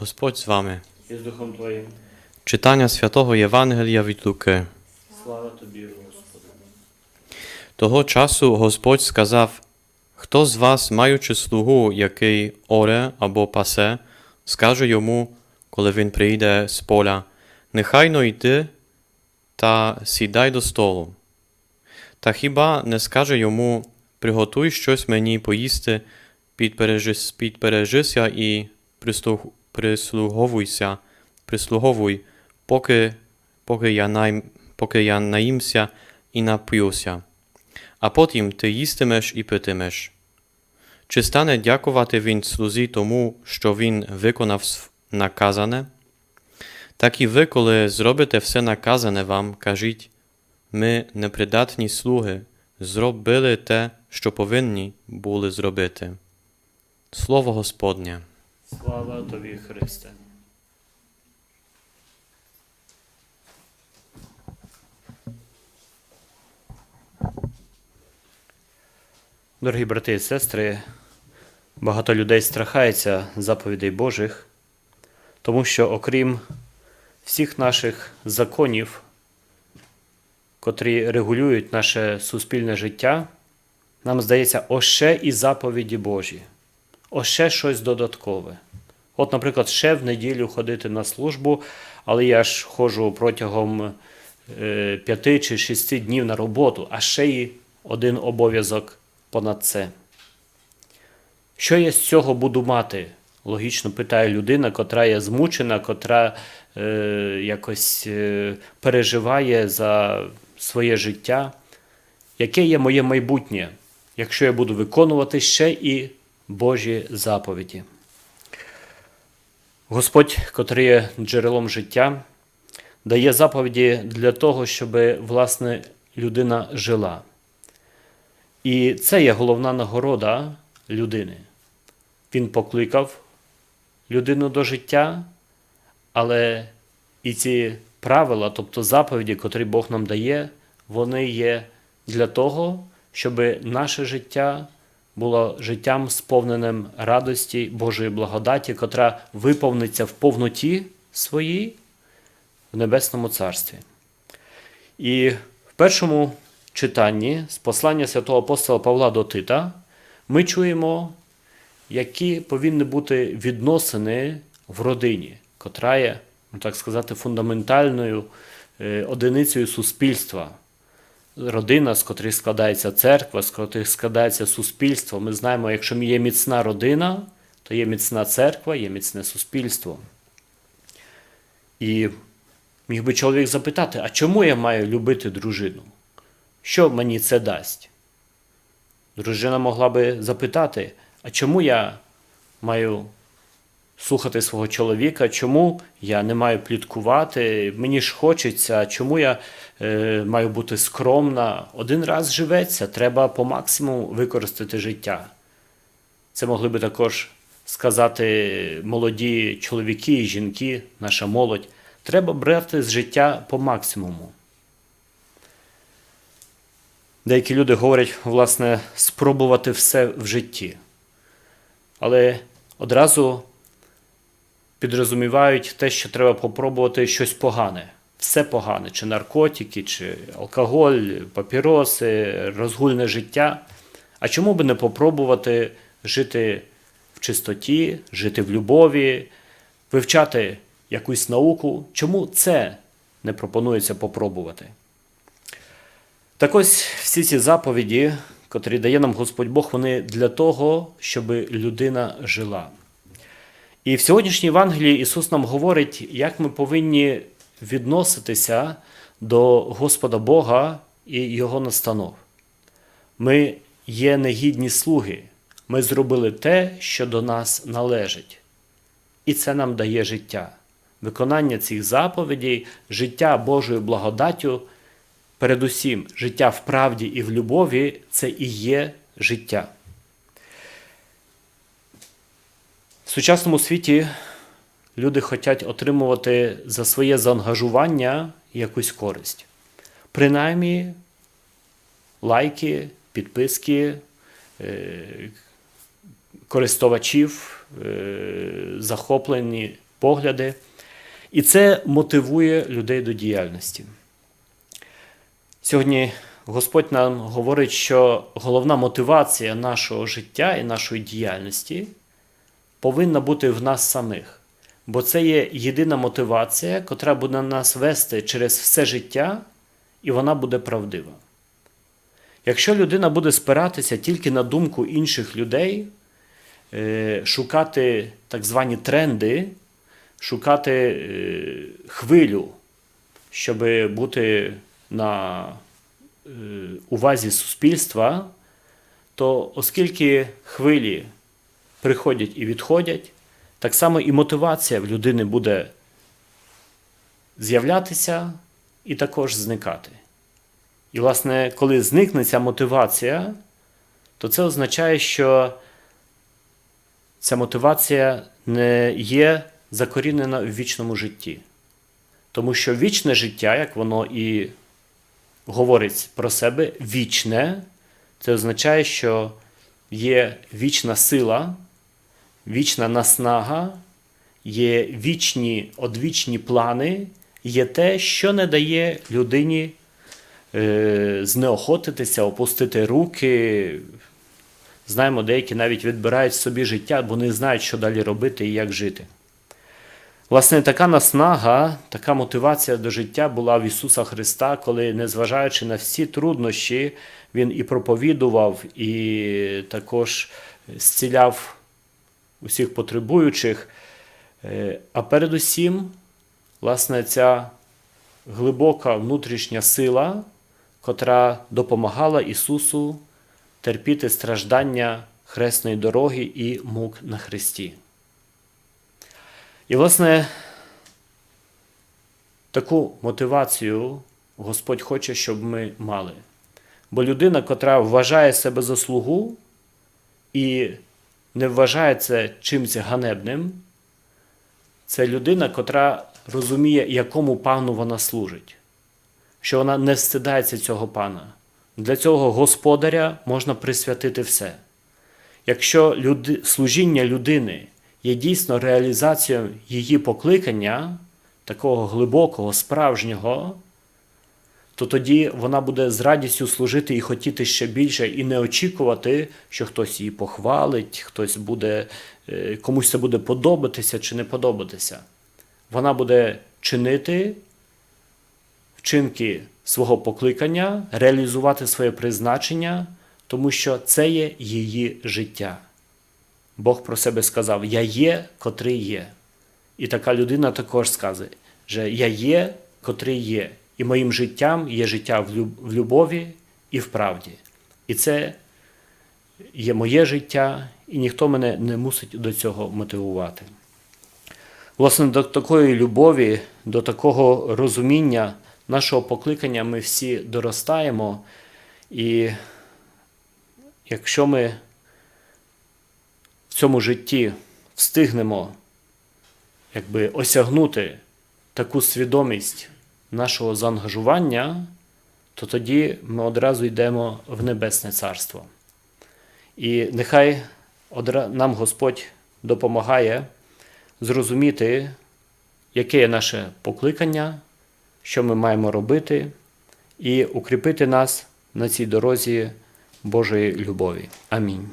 Господь з вами. і з Духом Твоїм. Читання святого Євангелія від Луки. Слава Тобі, Господи. Того часу Господь сказав: Хто з вас, маючи слугу, який оре або пасе, скаже йому, коли він прийде з поля, нехайно йди та сідай до столу. Та хіба не скаже йому, приготуй щось мені поїсти, підпережись, підпережися і прислуг, прислуговуйся, прислуговуй, поки, поки, я най, поки я наїмся і нап'юся а потім ти їстимеш і питимеш. Чи стане дякувати він слузі тому, що він виконав наказане? Так і ви, коли зробите все наказане вам, кажіть ми, непридатні слуги, зробили те, що повинні були зробити. Слово Господнє. Слава Тобі, Христе. Дорогі брати і сестри, багато людей страхається заповідей Божих, тому що окрім всіх наших законів, котрі регулюють наше суспільне життя, нам здається, о ще і заповіді Божі, о ще щось додаткове. От, наприклад, ще в неділю ходити на службу, але я ж ходжу протягом е, п'яти чи шести днів на роботу, а ще й один обов'язок понад це. Що я з цього буду мати? Логічно питає людина, котра є змучена, котра е, якось е, переживає за своє життя. Яке є моє майбутнє, якщо я буду виконувати ще і Божі заповіді? Господь, котрий є джерелом життя, дає заповіді для того, щоб власне людина жила. І це є головна нагорода людини. Він покликав людину до життя, але і ці правила, тобто заповіді, котрі Бог нам дає, вони є для того, щоб наше життя було життям, сповненим радості Божої благодаті, котра виповниться в повноті своїй в Небесному Царстві. І в першому читанні з послання святого апостола Павла до Тита ми чуємо, які повинні бути відносини в родині, котра є, ну, так сказати, фундаментальною е, одиницею суспільства. Родина, з котрих складається церква, з котрих складається суспільство. Ми знаємо, якщо є міцна родина, то є міцна церква, є міцне суспільство. І міг би чоловік запитати, а чому я маю любити дружину? Що мені це дасть? Дружина могла би запитати, а чому я маю слухати свого чоловіка, чому я не маю пліткувати, мені ж хочеться, чому я е, маю бути скромна. Один раз живеться, треба по максимуму використати життя. Це могли би також сказати молоді чоловіки і жінки, наша молодь. Треба брати з життя по максимуму. Деякі люди говорять, власне, спробувати все в житті. Але одразу підрозумівають те, що треба попробувати щось погане. Все погане, чи наркотики, чи алкоголь, папіроси, розгульне життя. А чому би не попробувати жити в чистоті, жити в любові, вивчати якусь науку? Чому це не пропонується попробувати? Так ось всі ці заповіді, котрі дає нам Господь Бог, вони для того, щоб людина жила. І в сьогоднішній Євангелії Ісус нам говорить, як ми повинні відноситися до Господа Бога і Його настанов. Ми є негідні слуги, ми зробили те, що до нас належить. І це нам дає життя. Виконання цих заповідей, життя Божою благодаттю, передусім, життя в правді і в любові це і є життя. В сучасному світі люди хочуть отримувати за своє заангажування якусь користь. Принаймні, лайки, підписки, е, користувачів, е, захоплені погляди. І це мотивує людей до діяльності. Сьогодні Господь нам говорить, що головна мотивація нашого життя і нашої діяльності повинна бути в нас самих. Бо це є єдина мотивація, котра буде нас вести через все життя, і вона буде правдива. Якщо людина буде спиратися тільки на думку інших людей, е, шукати так звані тренди, шукати е, хвилю, щоб бути на е, увазі суспільства, то оскільки хвилі приходять і відходять, так само і мотивація в людини буде з'являтися і також зникати. І, власне, коли зникне ця мотивація, то це означає, що ця мотивація не є закорінена в вічному житті. Тому що вічне життя, як воно і говорить про себе, вічне, це означає, що є вічна сила, вічна наснага, є вічні одвічні плани, є те, що не дає людині е, знеохотитися, опустити руки. Знаємо, деякі навіть відбирають собі життя, бо не знають, що далі робити і як жити. Власне, така наснага, така мотивація до життя була в Ісуса Христа, коли, незважаючи на всі труднощі, Він і проповідував, і також зціляв усіх потребуючих. Е, А передусім, власне, ця глибока внутрішня сила, котра допомагала Ісусу терпіти страждання хресної дороги і мук на Христі. І, власне, таку мотивацію Господь хоче, щоб ми мали. Бо людина, котра вважає себе за слугу і не вважає це чимось ганебним, це людина, котра розуміє, якому пану вона служить, що вона не встидається цього пана. Для цього господаря можна присвятити все. Якщо люди, служіння людини є дійсно реалізацією її покликання, такого глибокого, справжнього, то тоді вона буде з радістю служити і хотіти ще більше, і не очікувати, що хтось її похвалить, хтось буде, е, комусь це буде подобатися чи не подобатися. Вона буде чинити вчинки свого покликання, реалізувати своє призначення, тому що це є її життя. Бог про себе сказав: Я є, котрий є. І така людина також сказує, що я є, котрий є, і моїм життям є життя в люб- в любові і в правді. І це є моє життя, і ніхто мене не мусить до цього мотивувати. Власне, до такої любові, до такого розуміння нашого покликання ми всі доростаємо. І якщо ми в цьому житті встигнемо якби, осягнути таку свідомість нашого заангажування, то тоді ми одразу йдемо в Небесне Царство. І нехай нам Господь допомагає зрозуміти, яке є наше покликання, що ми маємо робити, і укріпити нас на цій дорозі Божої любові. Амінь.